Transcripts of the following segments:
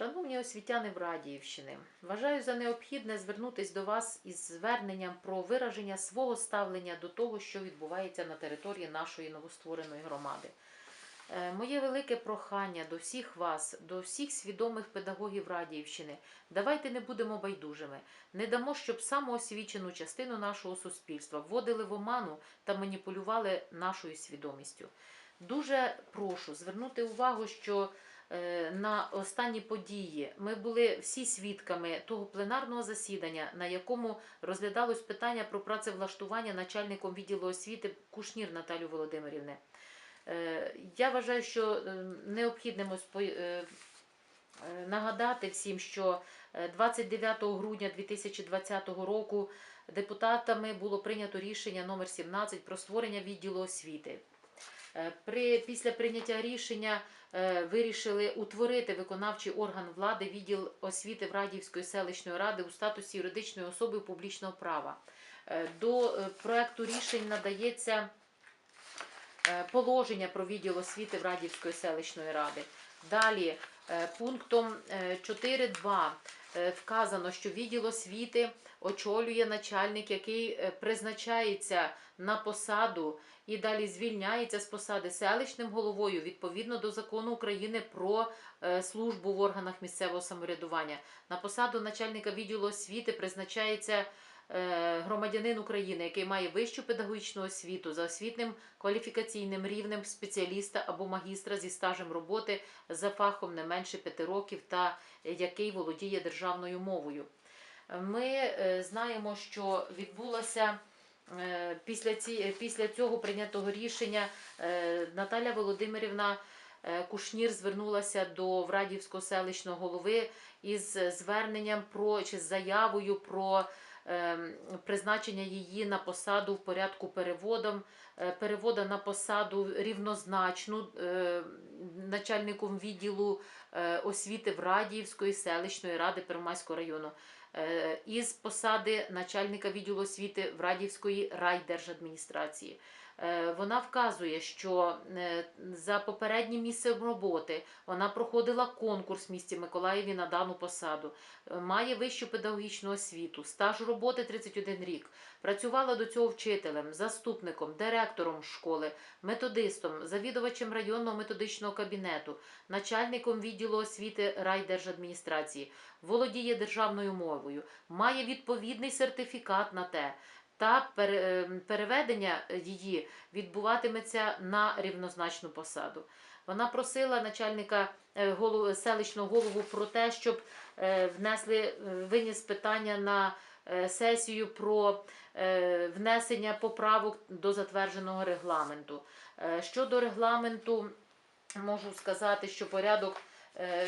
Шановні освітяни в Радіївщини, вважаю за необхідне звернутися до вас із зверненням про вираження свого ставлення до того, що відбувається на території нашої новоствореної громади. Е, Моє велике прохання до всіх вас, до всіх свідомих педагогів Радіївщини, давайте не будемо байдужими, не дамо, щоб самоосвічену частину нашого суспільства вводили в оману та маніпулювали нашою свідомістю. Дуже прошу звернути увагу, що на останні події ми були всі свідками того пленарного засідання, на якому розглядалось питання про працевлаштування начальником відділу освіти Кушнір Наталю Володимирівни. Е, Я вважаю, що е, необхідним е, е, нагадати всім, що е, 29 грудня 2020 року депутатами було прийнято рішення номер 17 про створення відділу освіти. Е, При, після прийняття рішення е, вирішили утворити виконавчий орган влади відділ освіти в Радіївської селищної ради у статусі юридичної особи публічного права. Е, До е, проекту рішень надається е, положення про відділ освіти в Радіївської селищної ради. Далі е, пунктом е, 4.2 е, вказано, що відділ освіти очолює начальник, який е, призначається на посаду і далі звільняється з посади селищним головою відповідно до закону України про е, службу в органах місцевого самоврядування. На посаду начальника відділу освіти призначається е, громадянин України, який має вищу педагогічну освіту за освітним кваліфікаційним рівнем спеціаліста або магістра зі стажем роботи за фахом не менше п'яти років та який володіє державною мовою. Ми е, знаємо, що відбулося е, після, ці, після цього прийнятого рішення е, Наталя Володимирівна е, Кушнір звернулася до Врадівського селищного голови із зверненням про чи з заявою про призначення її на посаду в порядку переводом, е, перевода на посаду рівнозначну е, начальником відділу е, освіти в Радіївської селищної ради Первомайського району е, із посади начальника відділу освіти в Радівської райдержадміністрації. Е, Вона вказує, що е, за попереднім місцем роботи вона проходила конкурс в місті Миколаєві на дану посаду, Е, має вищу педагогічну освіту, стаж роботи 31 рік. Працювала до цього вчителем, заступником, директором школи, методистом, завідувачем районного методичного кабінету, начальником відділу освіти райдержадміністрації, володіє державною мовою, має відповідний сертифікат на те. Та е, переведення її відбуватиметься на рівнозначну посаду. Вона просила начальника е, селищного голову про те, щоб е, внесли е, виніс питання на сесію про внесення поправок до затвердженого регламенту. Щодо регламенту, можу сказати, що порядок,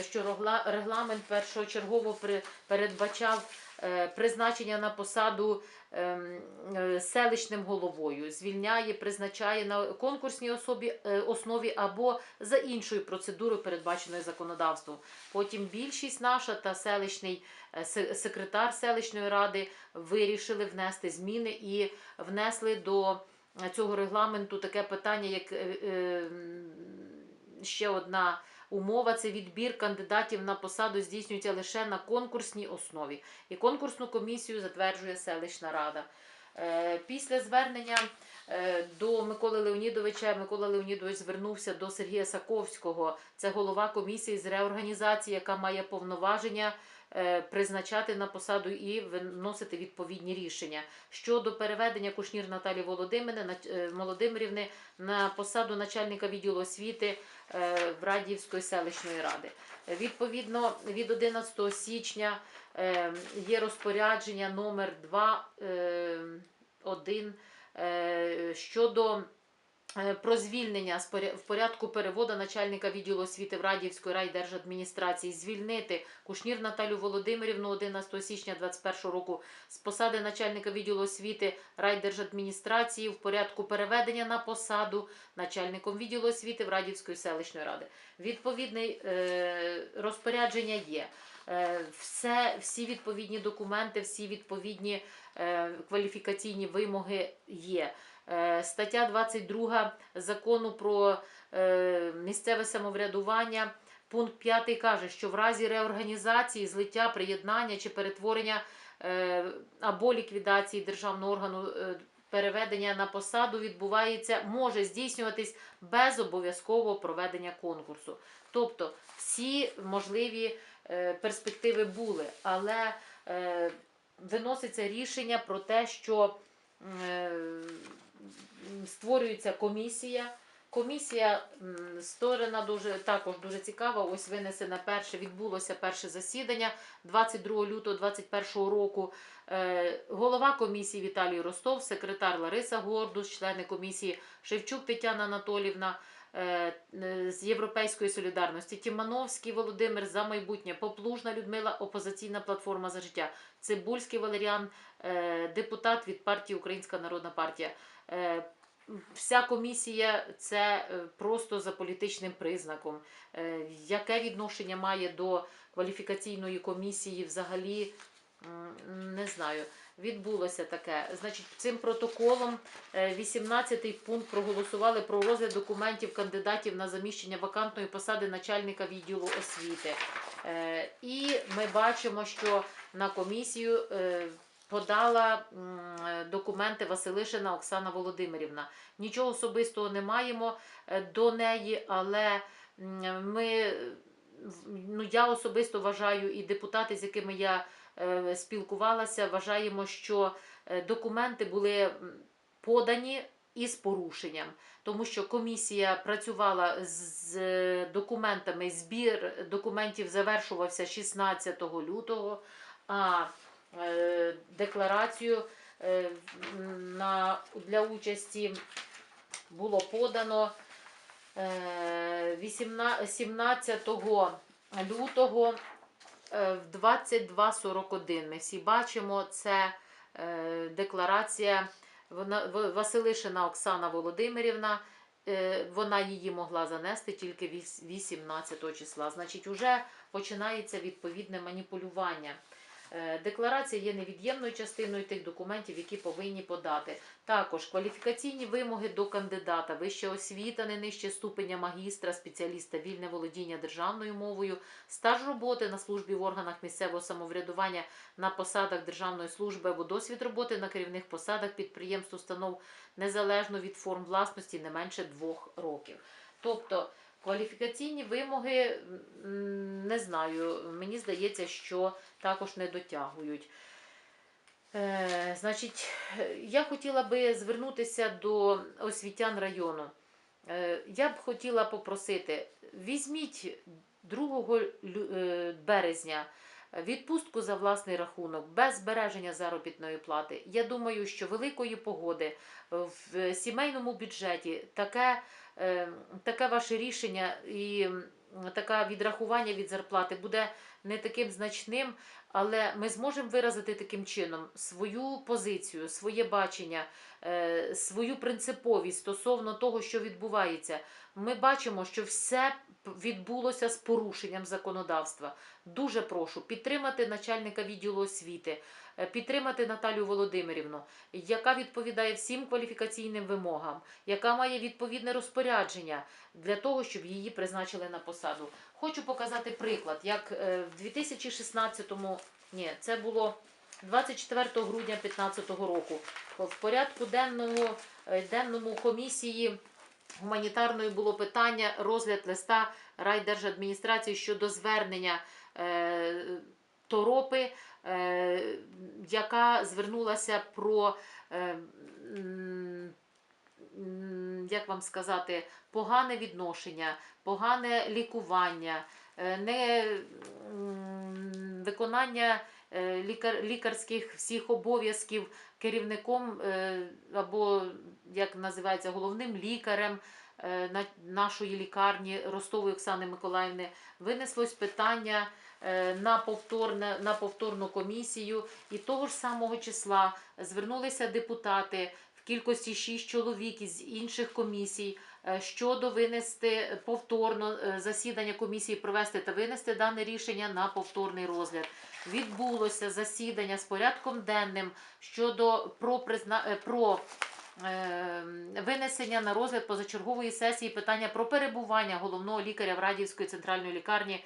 що регла- регламент першочергово передбачав е, призначення на посаду ем, е, селищним головою, звільняє, призначає на конкурсній особі, е, основі або за іншою процедурою, передбаченою законодавством. Потім більшість наша та селищний е, секретар селищної ради вирішили внести зміни і внесли до е, цього регламенту таке питання, як е, е, м, ще одна умова це відбір кандидатів на посаду здійснюється лише на конкурсній основі. І конкурсну комісію затверджує селищна рада. Е, Після звернення е, до Миколи Леонідовича Микола Леонідович звернувся до Сергія Саковського. Це голова комісії з реорганізації, яка має повноваження призначати на посаду і виносити відповідні рішення щодо переведення Кушнір Наталі Володимирівни на- е, посаду начальника відділу освіти е, в Радіївської селищної ради. Е, Відповідно, від 11 січня е, є розпорядження номер 2 е, 1 е, щодо е, про звільнення в порядку переводу начальника відділу освіти в Радіївської райдержадміністрації звільнити Кушнір Наталю Володимирівну 11 січня 2021 року з посади начальника відділу освіти райдержадміністрації в порядку переведення на посаду начальником відділу освіти в Радівської селищної ради. Відповідне е, розпорядження є. Е, все, всі відповідні документи, всі відповідні е, кваліфікаційні вимоги є. Е, стаття 22 закону про е, місцеве самоврядування Пункт 5 каже, що в разі реорганізації, злиття, приєднання чи перетворення е, або ліквідації державного органу переведення на посаду відбувається, може здійснюватись без обов'язкового проведення конкурсу. Тобто всі можливі перспективи були, але виноситься рішення про те, що створюється комісія. Комісія м, створена дуже також дуже цікава. Ось винесена перше, відбулося перше засідання 22 лютого 2021 року. Е, Голова комісії Віталій Ростов, секретар Лариса Гордус, члени комісії Шевчук Тетяна Анатолівна е, е, з Європейської солідарності, Тімановський Володимир за майбутнє, Поплужна Людмила, опозиційна платформа за життя, Цибульський Валеріан, депутат від партії Українська Народна партія. Е, Вся комісія це е, просто за політичним признаком. Е, Яке відношення має до кваліфікаційної комісії взагалі? Не знаю. Відбулося таке. Значить, цим протоколом 18-й пункт проголосували про розгляд документів кандидатів на заміщення вакантної посади начальника відділу освіти. І ми бачимо, що на комісію подала документи Василишина Оксана Володимирівна. Нічого особистого не маємо е, до неї, але ми, ну, я особисто вважаю, і депутати, з якими я е, спілкувалася, вважаємо, що е, документи були подані із порушенням, тому що комісія працювала з документами, збір документів завершувався 16 лютого, а декларацію е, на, для участі було подано е, 18, 17 лютого е, в 22.41. Ми всі бачимо, це е, декларація Василишина Оксана Володимирівна. е, Вона її могла занести тільки віс- 18 числа. Значить, вже починається відповідне маніпулювання. Е, Декларація є невід'ємною частиною тих документів, які повинні подати. Також кваліфікаційні вимоги до кандидата, вища освіта, не нижче ступеня магістра, спеціаліста, вільне володіння державною мовою, стаж роботи на службі в органах місцевого самоврядування на посадах державної служби або досвід роботи на керівних посадах підприємств, установ незалежно від форм власності не менше двох років. Тобто кваліфікаційні вимоги не знаю, мені здається, що також не дотягують. Е, значить, я хотіла би звернутися до освітян району. Е, я б хотіла попросити, візьміть 2 е, березня відпустку за власний рахунок без збереження заробітної плати. Я думаю, що великої погоди в сімейному бюджеті таке, е, таке ваше рішення і таке відрахування від зарплати буде не таким значним, але ми зможемо виразити таким чином свою позицію, своє бачення, е, свою принциповість стосовно того, що відбувається. Ми бачимо, що все відбулося з порушенням законодавства. Дуже прошу підтримати начальника відділу освіти, е, підтримати Наталію Володимирівну, яка відповідає всім кваліфікаційним вимогам, яка має відповідне розпорядження для того, щоб її призначили на посаду. Хочу показати приклад, як е, в 2016-му, ні, це було 24 грудня 2015 року. В порядку денного, е, денному комісії гуманітарної було питання розгляд листа райдержадміністрації щодо звернення е, Торопи, е, яка звернулася про. Е, як вам сказати, погане відношення, погане лікування, е, не виконання е, лікар, лікарських всіх обов'язків керівником е, або, як називається, головним лікарем е, на- нашої лікарні Ростової Оксани Миколаївни винеслось питання на, повторне, на повторну комісію. І того ж самого числа звернулися депутати в кількості 6 чоловік із інших комісій щодо винести повторно е, засідання комісії провести та винести дане рішення на повторний розгляд. Відбулося засідання з порядком денним щодо про, призна... е, про е, винесення на розгляд позачергової сесії питання про перебування головного лікаря в Радівської центральної лікарні